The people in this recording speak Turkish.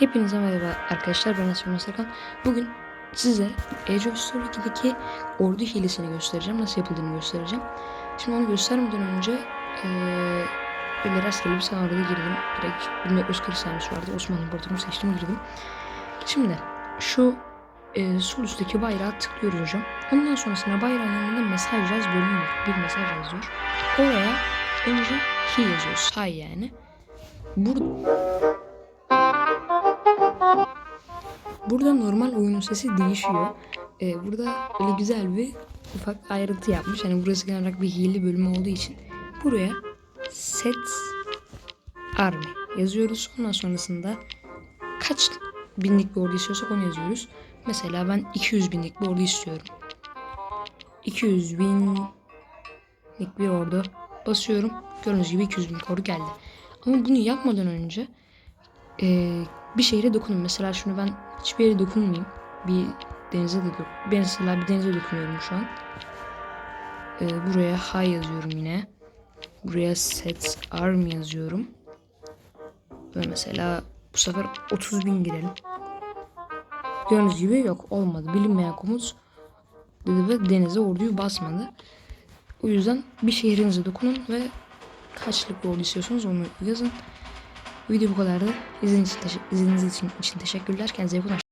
Hepinize merhaba arkadaşlar ben Asım Sakan. Bugün size Age of Story 2'deki ordu hilesini göstereceğim. Nasıl yapıldığını göstereceğim. Şimdi onu göstermeden önce eee böyle rastgele bir sanarda girdim. Direkt 1440 saniyesi vardı. Osmanlı İmparatorluğu seçtim girdim. Şimdi şu eee sol üstteki bayrağı tıklıyoruz hocam. Ondan sonrasında bayrağın yanında mesaj yaz bölümü var. Bir mesaj yazıyor. Oraya önce hi yazıyoruz. Hay yani. Burada Burada normal oyunun sesi değişiyor. Ee, burada öyle güzel bir ufak ayrıntı yapmış. Hani burası genel olarak bir hile bölümü olduğu için buraya set army yazıyoruz. Ondan sonrasında kaç binlik bir ordu istiyorsak onu yazıyoruz. Mesela ben 200 binlik bir ordu istiyorum. 200 binlik bir ordu basıyorum. Gördüğünüz gibi 200 binlik ordu geldi. Ama bunu yapmadan önce eee, bir şehre dokunun. Mesela şunu ben hiçbir yere dokunmayayım. Bir denize de dokun. Ben mesela bir denize dokunuyorum şu an. Eee, buraya high yazıyorum yine. Buraya set arm yazıyorum. Ve mesela bu sefer 30 bin girelim. Gördüğünüz gibi yok olmadı. Bilinmeyen komut dedi ve denize orduyu basmadı. O yüzden bir şehrinize dokunun ve kaçlık bir ordu istiyorsanız onu yazın. Video bu kadardı. İzlediğiniz için, izlediğiniz için, için teşekkürler. Kendinize iyi bakın.